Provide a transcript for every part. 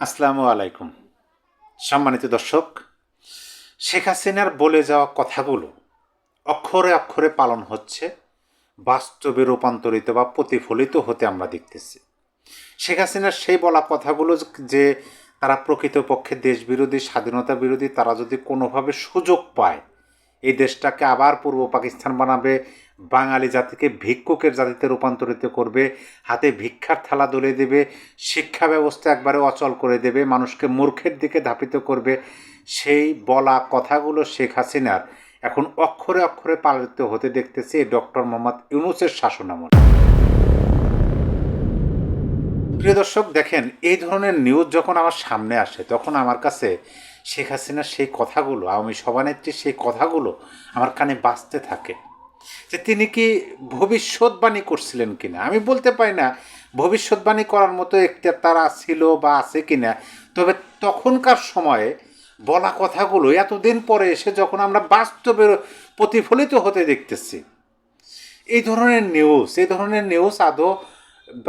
আসসালামু আলাইকুম। সম্মানিত দর্শক, শেখ হাসিনার বলে যাওয়া কথাগুলো অক্ষরে অক্ষরে পালন হচ্ছে, বাস্তবে রূপান্তরিত বা প্রতিফলিত হতে আমরা দেখতেছি। শেখ হাসিনার সেই বলা কথাগুলো যে তারা প্রকৃতপক্ষে দেশবিরোধী, স্বাধীনতা বিরোধী, তারা যদি কোনোভাবে সুযোগ পায় এই দেশটাকে আবার পূর্ব পাকিস্তান বানাবে, বাঙালি জাতিকে ভিক্ষুকের জাতিতে রূপান্তরিত করবে, হাতে ভিক্ষার থালা দলে দেবে, শিক্ষা ব্যবস্থা একবারে অচল করে দেবে, মানুষকে মূর্খের দিকে ধাপিত করবে। সেই বলা কথাগুলো শেখ হাসিনার এখন অক্ষরে অক্ষরে পালিত হতে দেখতেছে ডক্টর মোহাম্মদ ইউনুসের শাসনামল প্রিয় দর্শক, দেখেন, এই ধরনের নিউজ যখন আমার সামনে আসে, তখন আমার কাছে শেখ হাসিনার সেই কথাগুলো, আওয়ামী সভানেত্রীর সেই কথাগুলো আমার কানে বাঁচতে থাকে। যে তিনি কি ভবিষ্যৎবাণী করছিলেন কিনা? আমি বলতে পারি না, ভবিষ্যৎবাণী করার মতো একটা তারা ছিল বা আছে কিনা। তবে তখনকার সময়ে বলা কথাগুলো এতদিন পরে এসে যখন আমরা বাস্তবে প্রতিফলিত হতে দেখতেছি, এই ধরনের নিউজ এই ধরনের নিউজ আদৌ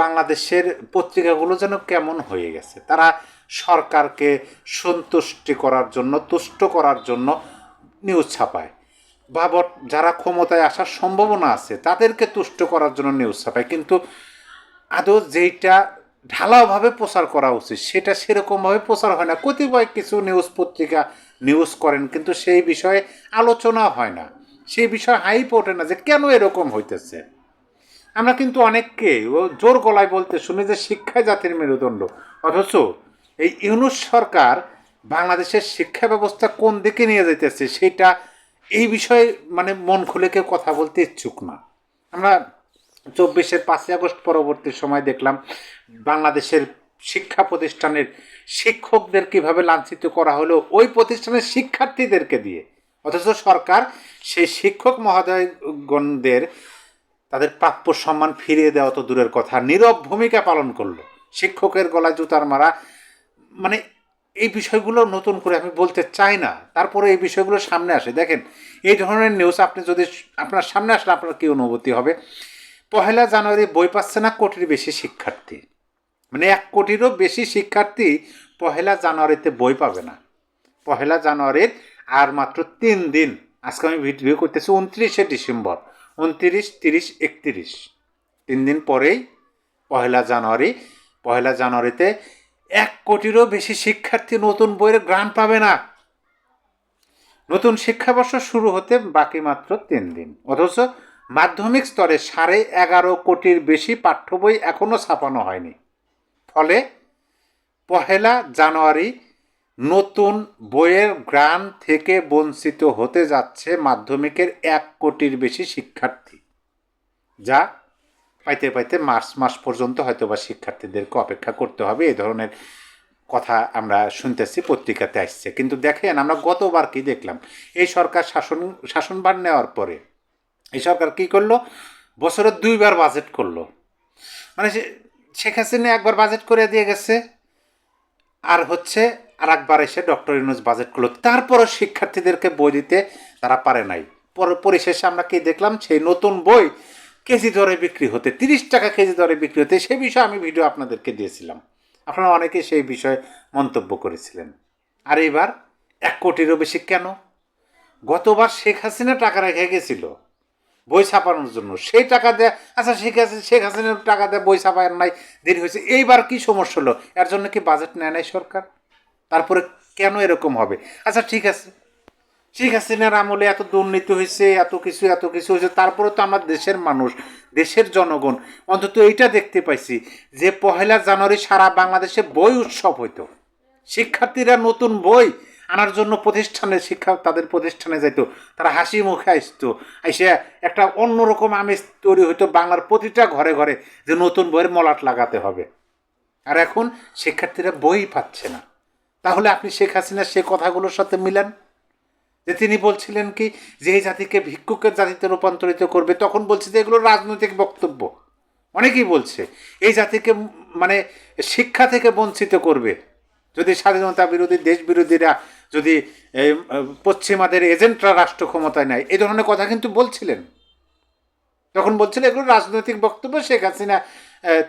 বাংলাদেশের পত্রিকাগুলো যেন কেমন হয়ে গেছে? তারা সরকারকে সন্তুষ্টি করার জন্য, তুষ্ট করার জন্য নিউজ ছাপায়। বা যারা ক্ষমতায় আসার সম্ভাবনা আছে, তাদেরকে তুষ্ট করার জন্য নিউজ ছাপায়। কিন্তু আদৌ যেইটা ঢালাওভাবে প্রচার করা উচিত, সেটা সেরকমভাবে প্রচার হয় না। কতিপয় কিছু নিউজ পত্রিকা নিউজ করেন, কিন্তু সেই বিষয়ে আলোচনা হয় না। সেই বিষয়ে হাইপ ওঠে না যে কেন এরকম হইতেছে। আমরা কিন্তু অনেককে জোর গলায় বলতে শুনি যে শিক্ষা জাতির মেরুদণ্ড। অথচ এই ইউনুস সরকার বাংলাদেশের শিক্ষা ব্যবস্থা কোন দিকে নিয়ে যাইতেছে সেটা এই বিষয়ে মানে মন খুলে কেউ কথা বলতে ইচ্ছুক না। আমরা চব্বিশের পাঁচই আগস্ট পরবর্তী সময় দেখলাম বাংলাদেশের শিক্ষা প্রতিষ্ঠানের শিক্ষকদের কীভাবে লাঞ্ছিত করা হলো ওই প্রতিষ্ঠানের শিক্ষার্থীদেরকে দিয়ে। অথচ সরকার সেই শিক্ষক মহোদয়গণদের তাদের প্রাপ্য সম্মান ফিরিয়ে দেওয়া তো দূরের কথা, নীরব ভূমিকা পালন করল। শিক্ষকের গলায় জুতার মারা মানে এই বিষয়গুলো নতুন করে আমি বলতে চাই না, তারপরে এই বিষয়গুলো সামনে আসে। দেখেন, এই ধরনের নিউজ আপনি যদি আপনার সামনে আসলে আপনার কী অনুভূতি হবে? পহেলা জানুয়ারি বই পাচ্ছে না কোটির বেশি শিক্ষার্থী। মানে এক কোটিরও বেশি শিক্ষার্থী পহেলা জানুয়ারিতে বই পাবে না। পহেলা জানুয়ারির আর মাত্র তিন দিন, আজকে আমি ভিডিও করতেছি উনত্রিশে ডিসেম্বর, উনত্রিশ, তিরিশ, একত্রিশ। তিন দিন পরেই পহেলা জানুয়ারি, পহেলা জানুয়ারিতে এক কোটিরও বেশি শিক্ষার্থী নতুন বইয়ের গ্রান্ট পাবে না। নতুন শিক্ষাবর্ষ শুরু হতে বাকি মাত্র তিন দিন। অথচ মাধ্যমিক স্তরে সাড়ে এগারো কোটির বেশি পাঠ্য বই এখনও ছাপানো হয়নি। ফলে পহেলা জানুয়ারি নতুন বইয়ের গ্রান থেকে বঞ্চিত হতে যাচ্ছে মাধ্যমিকের এক কোটির বেশি শিক্ষার্থী, যা পাইতে পাইতে মার্চ মাস পর্যন্ত হয়তো বা শিক্ষার্থীদেরকে অপেক্ষা করতে হবে। এই ধরনের কথা আমরা শুনতেছি, পত্রিকাতে আসছে। কিন্তু দেখেন, আমরা গতবার কি দেখলাম? এই সরকার শাসন, শাসনভার নেওয়ার পরে এই সরকার কি করল? বছরে দুইবার বাজেট করল। মানে শেখ হাসিনা একবার বাজেট করে দিয়ে গেছে, আর হচ্ছে আর একবার এসে ডক্টর ইউনুস বাজেট করল। তারপরও শিক্ষার্থীদেরকে বই দিতে তারা পারে নাই। পর, পরিশেষে আমরা কি দেখলাম? সেই নতুন বই কেজি দরে বিক্রি হতে, তিরিশ টাকা কেজি দরে বিক্রি হতে, সে বিষয়ে আমি ভিডিও আপনাদেরকে দিয়েছিলাম। আপনারা অনেকে সেই বিষয়ে মন্তব্য করেছিলেন। আর এবার এক কোটিরও বেশি কেন? গতবার শেখ হাসিনা টাকা রেখে গেছিল বই ছাপানোর জন্য। সেই টাকা দেয় আচ্ছা শেখ হাসিনা শেখ হাসিনার টাকা দেয় বই ছাপায় নাই, দেরি হয়েছে। এইবার কি সমস্যা হলো? এর জন্য কি বাজেট নেয় নাই সরকার? তারপরে কেন এরকম হবে? আচ্ছা ঠিক আছে। শেখ হাসিনার আমলে এত দুর্নীতি হয়েছে, এত কিছু এত কিছু হয়েছে, তারপরে তো আমরা দেশের মানুষ, দেশের জনগণ। অন্তত এইটা দেখতে পাইছি যে পহেলা জানুয়ারি সারা বাংলাদেশে বই উৎসব হইতো। শিক্ষার্থীরা নতুন বই আনার জন্য প্রতিষ্ঠানে শিক্ষা তাদের প্রতিষ্ঠানে যাইতো। তারা হাসি মুখে আসতো। এসে একটা অন্যরকম আমেজ তৈরি হইতো বাংলার প্রতিটা ঘরে ঘরে যে নতুন বইয়ের মলাট লাগাতে হবে। আর এখন শিক্ষার্থীরা বই পাচ্ছে না। তাহলে আপনি শেখ হাসিনা সে কথাগুলোর সাথে মিলান? যে তিনি বলছিলেন কি, যে এই জাতিকে ভিক্ষুকের জাতিতে রূপান্তরিত করবে, তখন বলছে যে এগুলো রাজনৈতিক বক্তব্য। অনেকেই বলছে, এই জাতিকে মানে শিক্ষা থেকে বঞ্চিত করবে। যদি স্বাধীনতা বিরোধী, দেশ বিরোধীরা যদি পশ্চিমাদের এজেন্টরা রাষ্ট্র ক্ষমতায় নেয়, এই ধরনের কথা কিন্তু বলছিলেন। তখন বলছিল, এগুলো রাজনৈতিক বক্তব্য, শেখ হাসিনা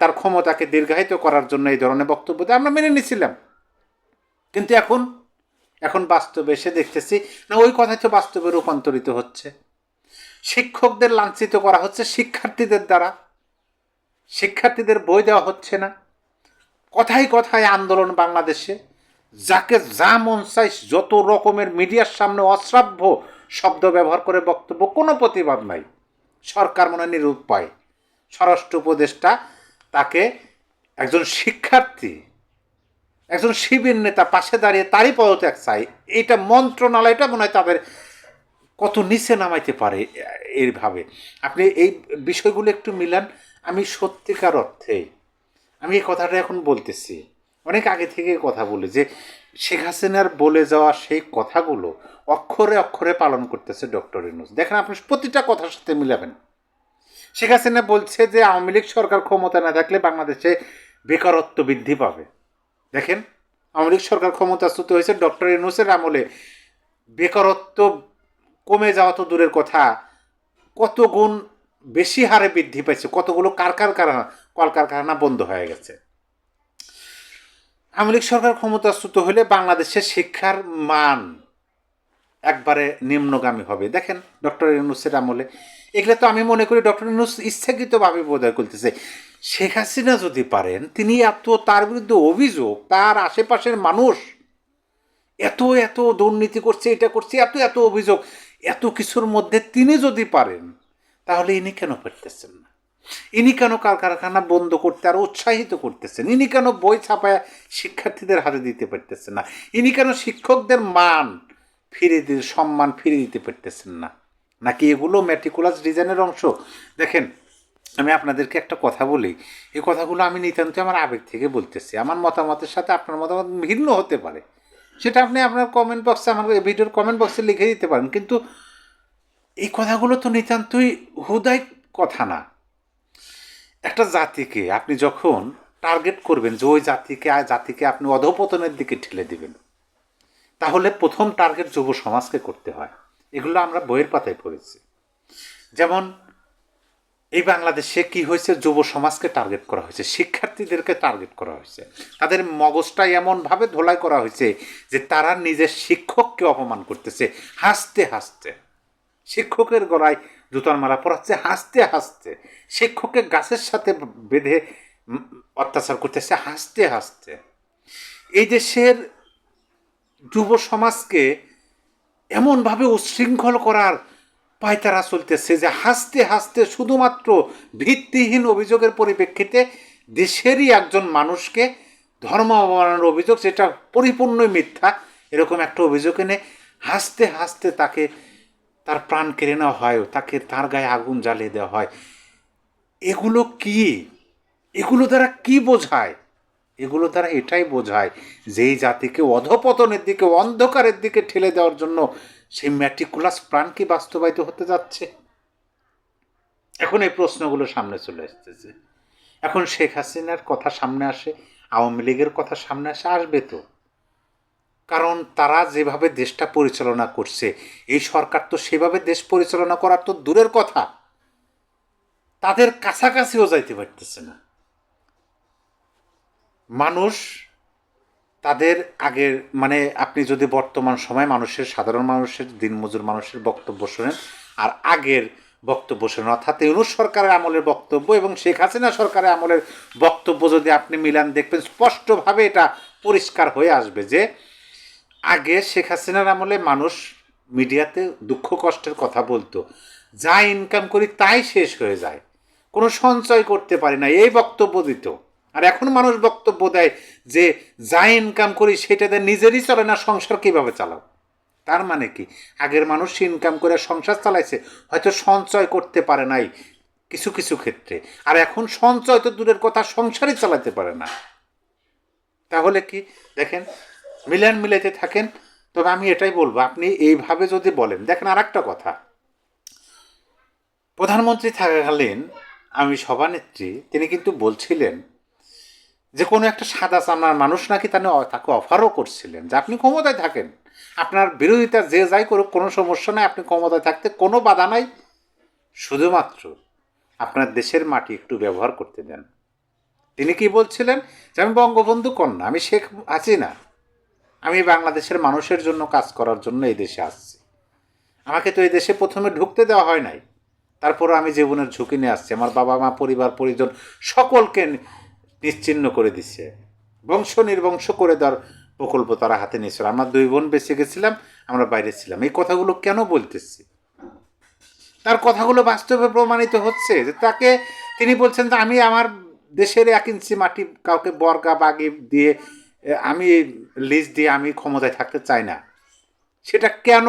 তার ক্ষমতাকে দীর্ঘায়িত করার জন্য এই ধরনের বক্তব্য। আমরা মেনে নিছিলাম। কিন্তু এখন এখন বাস্তবে এসে দেখতেছি, না, ওই কথাই তো বাস্তবে রূপান্তরিত হচ্ছে। শিক্ষকদের লাঞ্ছিত করা হচ্ছে শিক্ষার্থীদের দ্বারা। শিক্ষার্থীদের বই দেওয়া হচ্ছে না। কথায় কথায় আন্দোলন বাংলাদেশে। যাকে যা মন চাই যত রকমের মিডিয়ার সামনে অশ্রাব্য শব্দ ব্যবহার করে বক্তব্য, কোনো প্রতিবাদ নাই। সরকার মনে নিরুপায়। স্বরাষ্ট্র উপদেষ্টা তাকে একজন শিক্ষার্থী একজন শিবির নেতা পাশে দাঁড়িয়ে তারই পদত্যাগ চাই এইটা মন্ত্রণালয়টা মনে হয় তাদের কত নিচে নামাইতে পারে এইভাবে আপনি এই বিষয়গুলো একটু মিলান, আমি সত্যিকার অর্থে, আমি এই কথাটা এখন বলতেছি। অনেক আগে থেকে কথা বলি যে, শেখ হাসিনার বলে যাওয়া সেই কথাগুলো অক্ষরে অক্ষরে পালন করতেছে ডক্টর ইনুস দেখেন আপনি প্রতিটা কথার সাথে মিলাবেন। শেখ হাসিনা বলছে যে, আওয়ামী লীগ সরকার ক্ষমতা না থাকলে বাংলাদেশে বেকারত্ব বৃদ্ধি পাবে। দেখেন, আওয়ামী সরকার ক্ষমতাচ্যুত হয়েছে, ডক্টর ইউনুসের আমলে। বেকারত্ব কমে যাওয়া তো দূরের কথা। কত গুণ বেশি হারে বৃদ্ধি পাইছে, কতগুলো কারখানা, কলকারখানা বন্ধ হয়ে গেছে। আওয়ামী লীগ সরকার ক্ষমতাচ্যুত হলে বাংলাদেশের শিক্ষার মান একবারে নিম্নগামী হবে। দেখেন, ডক্টর ইউনুসের আমলে। এগুলো তো আমি মনে করি, ডক্টর ইউনুস ইচ্ছাকৃতভাবে বোধহয় করতেছে শেখ হাসিনা যদি পারেন, তিনি এত, তার বিরুদ্ধে অভিযোগ, তার আশেপাশের মানুষ এত এত দুর্নীতি করছে, এটা করছে, এত এত অভিযোগ, এত কিছুর মধ্যে তিনি যদি পারেন, তাহলে ইনি কেন পারতেছেন না? ইনি কেন কারখানা বন্ধ করতে আর উৎসাহিত করতেছেন? ইনি কেন বই ছাপায় শিক্ষার্থীদের হাতে দিতে পারতেছেন না? ইনি কেন শিক্ষকদের মান ফিরে দিতে, সম্মান ফিরে দিতে পারতেছেন না? নাকি এগুলো ম্যাট্রিকুলাস ডিজাইনের অংশ? দেখেন আমি আপনাদেরকে একটা কথা বলি। এই কথাগুলো আমি নিতান্ত আমার আবেগ থেকে বলতেছি। আমার মতামতের সাথে আপনার মতামত ভিন্ন হতে পারে। সেটা আপনি আপনার কমেন্ট বক্সে আমার ভিডিওর কমেন্ট বক্সে লিখে দিতে পারেন। কিন্তু এই কথাগুলো তো নিতান্তই হুদায় কথা না। একটা জাতিকে আপনি যখন টার্গেট করবেন যে ওই জাতিকে জাতিকে আপনি অধপতনের দিকে ঠেলে দিবেন, তাহলে প্রথম টার্গেট যুব সমাজকে করতে হয়। এগুলো আমরা বইয়ের পাতায় পড়েছি। যেমন এই বাংলাদেশে কি হয়েছে? যুব সমাজকে টার্গেট করা হয়েছে, শিক্ষার্থীদেরকে টার্গেট করা হয়েছে। তাদের মগজটা এমনভাবে ধোলাই করা হয়েছে যে তারা নিজের শিক্ষককে অপমান করতেছে, হাসতে হাসতে। শিক্ষকের গলায় জুতার মারা পড়াচ্ছে হাসতে হাসতে। শিক্ষককে গাছের সাথে বেঁধে অত্যাচার করতেছে, হাসতে হাসতে। এই দেশের যুব সমাজকে এমনভাবে উচ্ছৃঙ্খল করার পায়তারা চলতেছে যে হাসতে হাসতে শুধুমাত্র ভিত্তিহীন অভিযোগের পরিপ্রেক্ষিতে দেশেরই একজন মানুষকে ধর্ম অবমাননার অভিযোগ যেটা পরিপূর্ণই মিথ্যা। এরকম একটা অভিযোগ এনে হাসতে হাসতে তাকে তার প্রাণ কেড়ে নেওয়া হয়, তাকে তার গায়ে আগুন জ্বালিয়ে দেওয়া হয়। এগুলো কি? এগুলো দ্বারা কি বোঝায়? এগুলো দ্বারা এটাই বোঝায় যে এই জাতিকে অধপতনের দিকে, অন্ধকারের দিকে ঠেলে দেওয়ার জন্য সেই ম্যাটিকুলাস প্রাণ কি বাস্তবায়িত হতে যাচ্ছে? এখন এই প্রশ্নগুলো সামনে চলে আসতেছে এখন শেখ হাসিনার কথা সামনে আসে, আওয়ামী লীগের কথা সামনে আসে, আসবে তো। কারণ তারা যেভাবে দেশটা পরিচালনা করছে, এই সরকার তো সেভাবে দেশ পরিচালনা করার তো দূরের কথা। তাদের কাছাকাছিও যাইতে পারতেছে না। মানুষ তাদের আগের মানে আপনি যদি বর্তমান সময় মানুষের, সাধারণ মানুষের, দিনমজুর মানুষের বক্তব্য শোনেন, আর আগের বক্তব্য শোনেন, অর্থাৎ ইউনুস সরকারের আমলের বক্তব্য এবং শেখ হাসিনা সরকারের আমলের বক্তব্য যদি আপনি মিলান, দেখবেন স্পষ্টভাবে এটা পরিষ্কার হয়ে আসবে যে, আগে শেখ হাসিনার আমলে মানুষ মিডিয়াতে দুঃখ কষ্টের কথা বলতো, যা ইনকাম করি তাই শেষ হয়ে যায়, কোনো সঞ্চয় করতে পারি না, এই বক্তব্য দিত। আর এখন মানুষ বক্তব্য দেয় যে যা ইনকাম করি সেটা দিয়ে নিজেরই চলে না, সংসার কীভাবে চালাও? তার মানে কি? আগের মানুষ ইনকাম করে সংসার চালাইছে, হয়তো সঞ্চয় করতে পারে নাই কিছু কিছু ক্ষেত্রে। আর এখন সঞ্চয় তো দূরের কথা, সংসারই চালাতে পারে না। তাহলে কি? দেখেন, মিলান মিলাইতে থাকেন, তবে আমি এটাই বলব, আপনি এইভাবে যদি বলেন, দেখেন আর একটা কথা। প্রধানমন্ত্রী থাকাকালীন আমি সভানেত্রী, তিনি কিন্তু বলছিলেন যে কোনো একটা সাদা চামড়ার মানুষ নাকি তাকে তাকে অফারও করছিলেন যে আপনি ক্ষমতায় থাকেন। আপনার বিরোধিতা যে যাই করুক, কোনো সমস্যা নাই, আপনি ক্ষমতায় থাকতে কোনো বাধা নাই। শুধুমাত্র আপনার দেশের মাটি একটু ব্যবহার করতে দেন। তিনি কি বলছিলেন? যে আমি বঙ্গবন্ধু কন্যা, আমি শেখ আছি না আমি বাংলাদেশের মানুষের জন্য কাজ করার জন্য এই দেশে আসছি। আমাকে তো এই দেশে প্রথমে ঢুকতে দেওয়া হয় নাই। তারপর আমি জীবনের ঝুঁকি নিয়ে আসছি। আমার বাবা মা পরিবার, পরিজন সকলকে নিশ্চিহ্ন করে দিচ্ছে বংশ নির্বংশ করে দেওয়ার প্রকল্প তারা হাতে নিয়েছিল। আমরা দুই বোন বেঁচে গেছিলাম, আমরা বাইরে ছিলাম। এই কথাগুলো কেন বলতেছি? তার কথাগুলো বাস্তবে প্রমাণিত হচ্ছে যে তাকে তিনি বলছেন যে আমি আমার দেশের এক ইঞ্চি মাটি কাউকে বর্গা বাগি দিয়ে আমি লিজ দিয়ে আমি ক্ষমতায় থাকতে চাই না। সেটা কেন?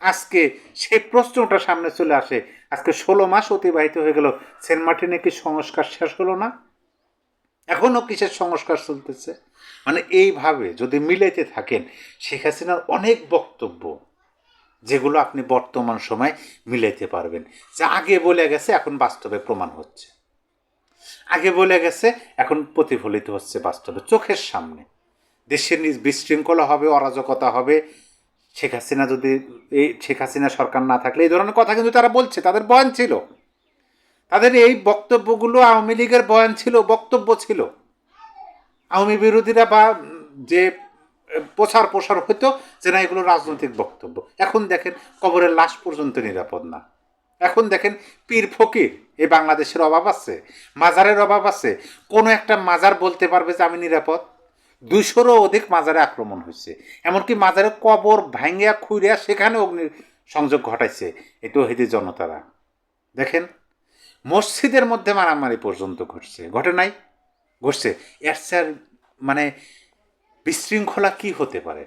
আজকে সেই প্রশ্নটা সামনে চলে আসে। আজকে ষোলো মাস অতিবাহিত হয়ে গেল। সেন্ট মার্টিনে কি সংস্কার শেষ হলো না? এখনও কিসের সংস্কার চলতেছে? মানে এইভাবে যদি মিলাইতে থাকেন, শেখ হাসিনার অনেক বক্তব্য, যেগুলো আপনি বর্তমান সময় মিলাইতে পারবেন। যা আগে বলে গেছে, এখন বাস্তবে প্রমাণ হচ্ছে। আগে বলে গেছে, এখন প্রতিফলিত হচ্ছে বাস্তবে, চোখের সামনে। দেশের নিজ বিশৃঙ্খলা হবে, অরাজকতা হবে। শেখ হাসিনা যদি, এই শেখ হাসিনা সরকার না থাকলে এই ধরনের কথা কিন্তু তারা বলছে, তাদের বয়ান ছিল। তাদের এই বক্তব্যগুলো আওয়ামী লীগের বয়ান ছিল, বক্তব্য ছিল। আওয়ামী বিরোধীরা বা যে প্রচার প্রসার হতো যে না, এগুলো রাজনৈতিক বক্তব্য। এখন দেখেন কবরের লাশ পর্যন্ত নিরাপদ না। এখন দেখেন পীর ফকির এই বাংলাদেশের অভাব আছে, মাজারের অভাব আছে। কোনো একটা মাজার বলতে পারবে যে আমি নিরাপদ। দুইশোরও অধিক মাজারে আক্রমণ হয়েছে। এমনকি মাজারে কবর ভাঙ্গিয়া খুঁড়িয়া সেখানে অগ্নি সংযোগ ঘটাইছে। এই তহিদি জনতারা। দেখেন মসজিদের মধ্যে মারামারি পর্যন্ত ঘটছে। ঘটে নাই? ঘটছে। এর চেয়ে আর মানে বিশৃঙ্খলা কি হতে পারে?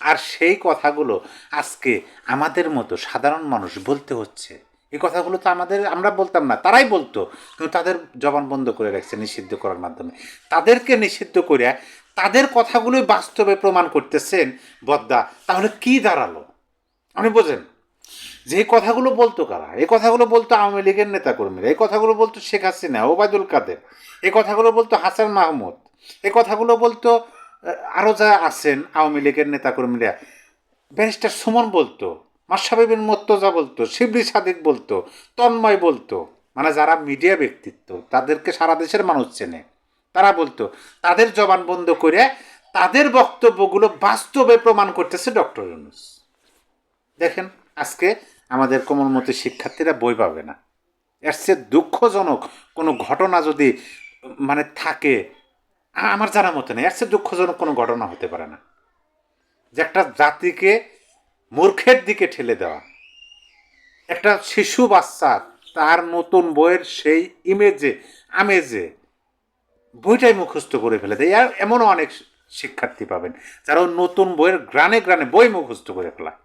আর সেই কথাগুলো আজকে আমাদের মতো সাধারণ মানুষ বলতে হচ্ছে। এই কথাগুলো তো আমাদের, আমরা বলতাম না, তারাই বলতো। কিন্তু তাদের জবান বন্ধ করে রাখছে নিষিদ্ধ করার মাধ্যমে। তাদেরকে নিষিদ্ধ করে তাদের কথাগুলোই বাস্তবে প্রমাণ করতেছেন বদ্দা। তাহলে কি দাঁড়াল? আপনি বোঝেন। যে কথাগুলো বলতো কারা? এই কথাগুলো বলতো আওয়ামী লীগের নেতাকর্মীরা, এই কথাগুলো বলতো শেখ হাসিনা, ওবায়দুল কাদের, এই কথাগুলো বলতো হাসান মাহমুদ, এই কথাগুলো বলতো আরও যা আছেন আওয়ামী লীগের নেতাকর্মীরা। ব্যারিস্টার সুমন বলতো মাসাবিবিন মর্তজা বলতো শিবলি সাদিক বলতো, তন্ময় বলতো। মানে যারা মিডিয়া ব্যক্তিত্ব, তাদেরকে সারা দেশের মানুষ চেনে। তারা বলতো, তাদের জবান বন্ধ করে তাদের বক্তব্যগুলো বাস্তবে প্রমাণ করতেছে ডক্টর ইউনুস। দেখেন, আজকে আমাদের কোমলমতি শিক্ষার্থীরা বই পাবে না। এর চেয়ে দুঃখজনক কোনো ঘটনা যদি মানে থাকে, আমার জানা মতে নেই, এর চেয়ে দুঃখজনক কোনো ঘটনা হতে পারে না। যে একটা জাতিকে মূর্খের দিকে ঠেলে দেওয়া, একটা শিশু বাচ্চা, তার নতুন বইয়ের সেই ইমেজে আমেজে বইটাই মুখস্থ করে ফেলে দেয়। এমনও অনেক শিক্ষার্থী পাবেন যারা নতুন বইয়ের গ্রানে গ্রানে বই মুখস্থ করে ফেলায়।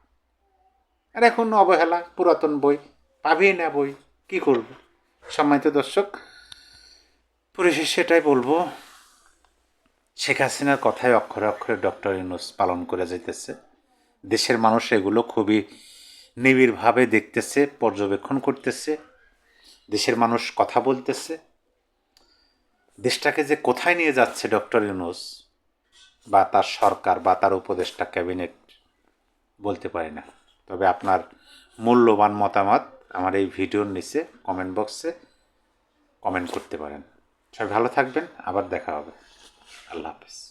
আর এখন অবহেলা, পুরাতন বই, পাবি না বই, কি করব? সম্মানিত দর্শক পরিশেষে এটাই বলব। শেখ হাসিনার কথায় অক্ষরে অক্ষরে ডক্টর ইউনুস পালন করে যাইতেছে। দেশের মানুষ এগুলো খুবই নিবিড়ভাবে দেখতেছে, পর্যবেক্ষণ করতেছে। দেশের মানুষ কথা বলতেছে। দেশটাকে যে কোথায় নিয়ে যাচ্ছে ডক্টর ইউনুস, বা তার সরকার, বা তার উপদেষ্টা ক্যাবিনেট, বলতে পারি না। তবে আপনার মূল্যবান মতামত আমার এই ভিডিওর নিচে কমেন্ট বক্সে কমেন্ট করতে পারেন। সবাই ভালো থাকবেন, আবার দেখা হবে। আল্লাহ হাফিজ।